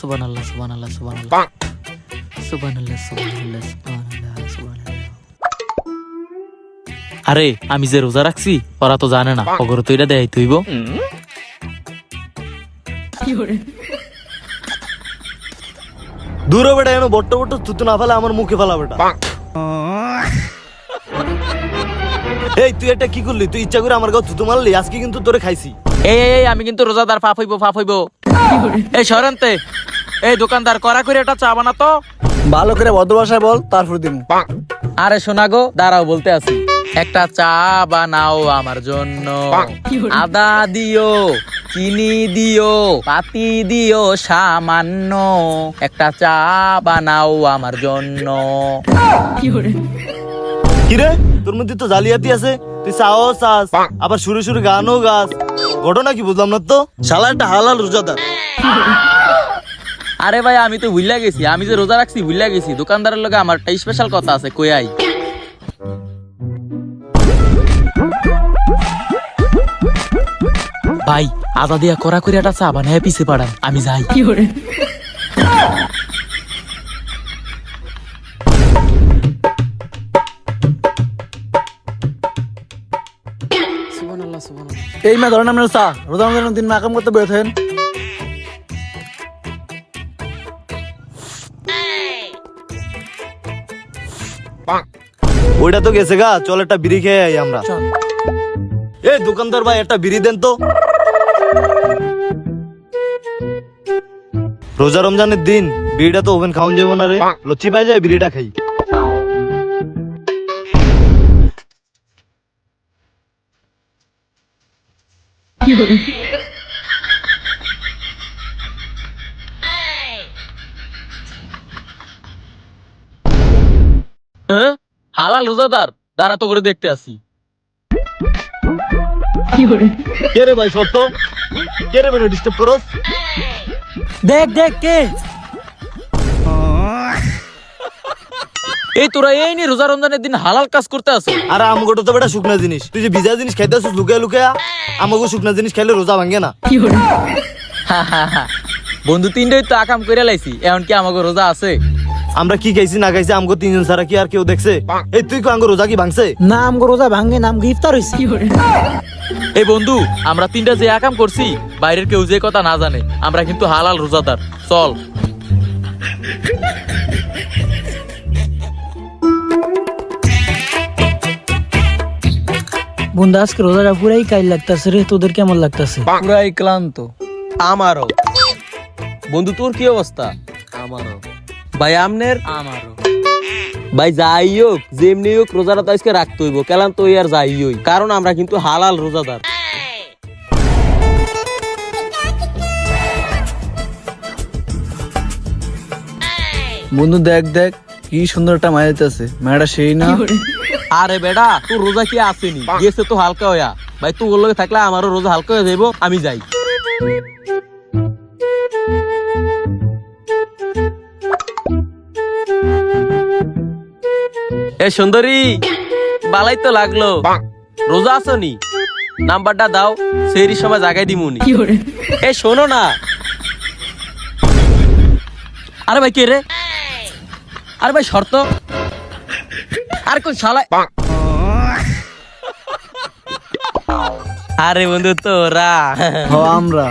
সুবহানাল্লাহ সুবহানাল্লাহ সুবহানাল্লাহ। সুবহানাল্লাহ সুবহানাল্লাহ সুবহানাল্লাহ সুবহানাল্লাহ। আরে আমি যে রোজা রাখছি ওরা তো জানে না। অগর তো এটা দেয় তুইব দূরে বেটা এনে বট্ট বট্ট তুতু না ফেলে আমার মুখে ফেলা বেটা। এই তুই এটা কি করলি? তুই ইচ্ছা করে আমার গাও তুতু মারলি আজকে কিন্তু তোরে খাইছি। এই এই, এই আমি কিন্তু রোজাদার পাপ হইব পাপ হইব। এই সরেনতে এই দোকানদার করা করে একটা চা বানা তো। ভালো করে ভদ্র ভাষায় বল তারপর দিন। আরে শোনা গো দাঁড়াও বলতে আছি। একটা চা বানাও আমার জন্য। আদা দিও চিনি দিও পাতি দিও সামান্য। একটা চা বানাও আমার জন্য। কিরে তোর মধ্যে তো জালিয়াতি আছে। তুই চাও চাস আবার শুরু শুরু গানও গাছ ঘটনা কি বুঝলাম না তো? শালা একটা হালাল রোজাদার। আরে ভাই আমি তো ভুলিয়া গেছি। আমি যে রোজা রাখছি ভুলিয়া গেছি। দোকানদারের লগে আমার একটা স্পেশাল কথা আছে কই আই? ভাই আদা দিয়া করা করে একটা চা বানায় পিছে পাড়ান আমি যাই। এই মা ধরেন আপনার চা। রোজা রমজানের দিন নাকাম করতে বেরোতেন ওইটা তো গেছে গা চল একটা বিড়ি খেয়ে আই আমরা। এ দোকানদার ভাই একটা বিড়ি দেন তো। রোজা রমজানের দিন বিড়িটা তো ওভেন খাওয়ান যাব না রে। লচ্ছি পাই যায় বিড়িটা খাই। হ্যাঁ? হালাল রোজাদার? দাঁড়া তো করে দেখতে আসি। কে রে ভাই সত্য? কে রে বেটা ডিস্টার্ব করস? দেখ দেখ কে? এই তোরা এই নি রোজা রমজানের দিন হালাল কাজ করতে আসো আর আমগোটা তো বেটা শুকনা জিনিস। তুই যে ভিজা জিনিস খাইতে আসছিস লুকিয়া লুকায়া আমাকে শুকনা জিনিস খাইলে রোজা ভাঙে না। বন্ধু তিনটাই তো আকাম করে লাইছি এখন কি আমাকে রোজা আছে। আমরা কি খাইছি না খাইছি আমগো তিনজন ছাড়া কি আর কেউ দেখছে? এই তুই কো আঙ্গো রোজা কি ভাঙছে? না গো রোজা ভাঙ্গে নাম গ্রেফতার হইছে। এই বন্ধু আমরা তিনটা যে আকাম করছি বাইরের কেউ যে কথা না জানে আমরা কিন্তু হালাল রোজাদার। চল। বন্ধু আজকে রোজাটা পুরাই কাইল লাগতাছে রে তোদের কেমন লাগতাছে? পুরাই ক্লান্ত। আমারও। বন্ধু তোর কি অবস্থা? আমারও। ভাই আমনের? আমারও। ভাই যাই হোক যেমনি হোক রোজাটা তো আজকে রাখতে হইব কেলান তো আর যাই হই কারণ আমরা কিন্তু হালাল রোজাদার। বন্ধু দেখ দেখ কি সুন্দর একটা মায়া আছে মায়াটা সেই না? আরে বেডা তোর রোজা কি আসেনি? গেছে তো হালকা হইয়া। ভাই তুই ওর লগে থাকলে আমারও রোজা হালকা হয়ে যাইব আমি যাই। এ সুন্দরী বালাই তো লাগল। রোজা আছো নি নাম্বারটা দাও সেই সময় জাগাই দিমুনি এ শোনো না। আরে ভাই কে রে? আরে ভাই শর্ত। আর কোন শালা আরে বন্ধু তোরা। আমরা।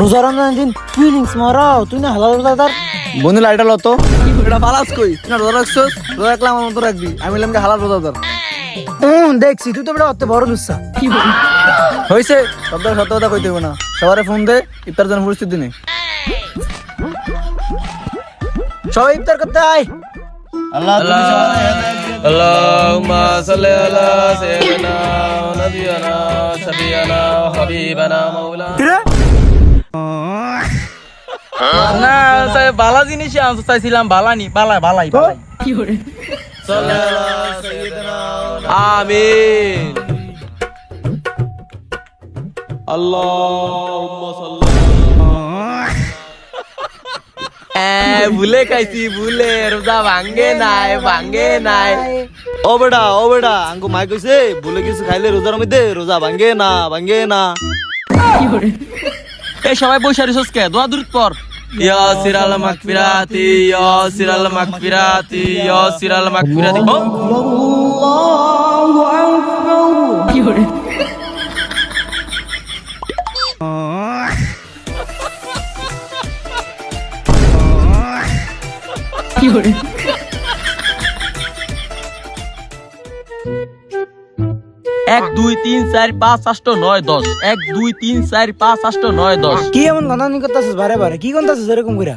রোজা রমজান দিন ফিলিংস মারাও তুই না হালাল রোজাদার বন্ধু লাইটা লতো এটা ফালাস কই? তুই না রোজা রাখছস? রোজা রাখলে আমার মতো রাখবি। আমি বললাম হালাল রোজাদার হুম দেখছি তুই তো বেটা অত বড় লুচ্ছা। হইছে। সব সত্য কথা কইতে হবে না। সবারে ফোন দে ইফতার জন্য পরিস্থিতি নেই সবাই ইফতার করতে আয়। আল্লাহ তুমি সবাই اللهم صل على سيدنا ونبينا شفيعنا حبيبنا مولانا না সাই বালা জিনিস আনতে চাইছিলাম বালানি বালা বালাই বালাই আমিন اللهم صل ভুলে খাইছি ভুলে রোজা ভাঙ্গে নাই ভাঙ্গে নাই। ও বেটা ও বেটা আঙ্কু মাই কইছে বলে কিছু খাইলে রোজার মধ্যে রোজা ভাঙ্গে না ভাঙ্গে না। এই সবাই বসে রিসোর্স কে? দোয়া দূর পর ইয়াসিরাল মাগফিরাতি ইয়াসিরাল মাগফিরাতি ইয়াসিরাল মাগফিরাতি। ও! এক দুই তিন চার পাঁচ আষ্ট নয় দশ। এক দুই তিন চার পাঁচ আষ্ট নয় দশ। কি এমন গন্ধানি করতেছিস বারে বারে? কি গন্ধাছিস এরকম করে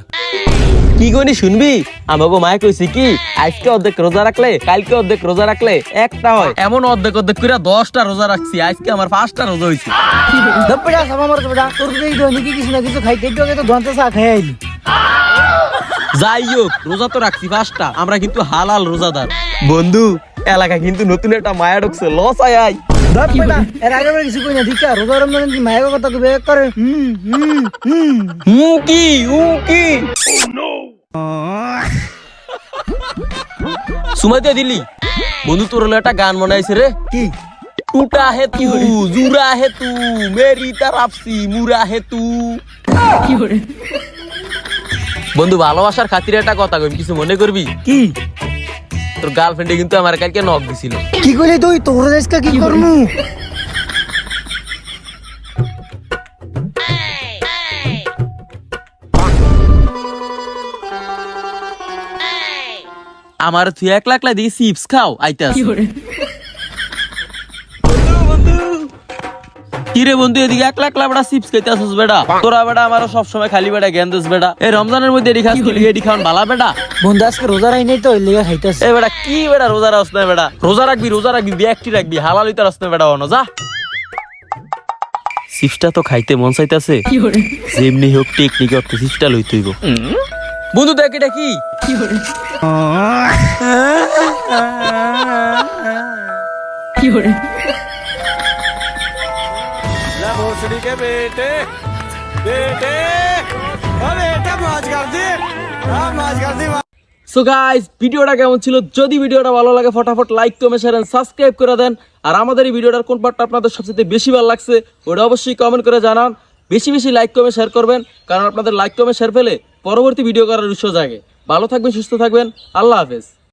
কি গনি শুনবি? আমাকে মায়ে কইছি কি আজকে অর্ধেক রোজা রাখলে কালকে অর্ধেক রোজা রাখলে একটা হয়। এমন অর্ধেক অর্ধেক করে দশটা রোজা রাখছি আজকে আমার পাঁচটা রোজা হয়েছে দপ্পটা সামা মারতে বেটা। তোর দৈনিক কিছু না কিছু খাইতে তো ধনতে চা খেয়ে আইলি। যাই হোক রোজা তো রাখছি পাঁচটা। আমরা কিন্তু হালাল রোজাদার। বন্ধু এলাকা কিন্তু নতুন একটা মায়া ঢুকছে লস আয় আয়। দপ্পটা এর আগে বেলা কিছু কই না ঠিক আছে? রোজা রমজান দিন মায়ের কথা কবে করে। হুম হুম হুম। হুম কি হুম কি? সুমাইতে দিলি? বন্ধু তোর একটা গান রে। কি? টুটা হে তু জুরা হে তু মেরি তারাপসি মুরা হে তু। বন্ধু ভালোবাসার খাতিরে একটা কথা কইম কিছু মনে করবি? কি? তোর গার্লফ্রেন্ডে কিন্তু আমার কালকে নক দিছিল। কি কইলি তুই? তোর দেশকে কি করমু? আমার তুই এক লাখ লাখ দিয়ে চিপস খাও আইতে কিরে বন্ধু এদিকে এক লাখ লাখ বেটা চিপস খাইতে আসিস বেটা তোরা বেটা আমারও সবসময় খালি বেটা জ্ঞান দিস বেটা এই রমজানের মধ্যে এডি খাস কি এডি খাওয়ান বালা বেটা বন্ধু আজকে রোজা রাই নাই তো ওই লেগে খাইতেছে। এ বেটা কি বেটা রোজা রাস না বেটা রোজা রাখবি রোজা রাখবি বিয়াকটি রাখবি হালাল হইতে রাস না বেটা অন যা। চিপসটা তো খাইতে মন চাইতেছে। যেমনি হোক টেকনিক অর্থে চিপসটা লইতে হইব। বন্ধু দেখ এটা কি? সো গাইস ভিডিওটা কেমন ছিল? যদি ভিডিওটা ভালো লাগে, ফটাফট লাইক কমেন্ট শেয়ার সাবস্ক্রাইব করে দেন। আর আমাদের এই ভিডিওটার কোন পার্টটা আপনাদের সবচেয়ে বেশি ভালো লাগছে, ওটা অবশ্যই কমেন্ট করে জানান। বেশি বেশি লাইক কমেন্ট শেয়ার করবেন, কারণ আপনাদের লাইক কমেন্ট শেয়ার পেলে পরবর্তী ভিডিও করার উৎস জাগে। ভালো থাকবেন, সুস্থ থাকবেন। আল্লাহ হাফেজ।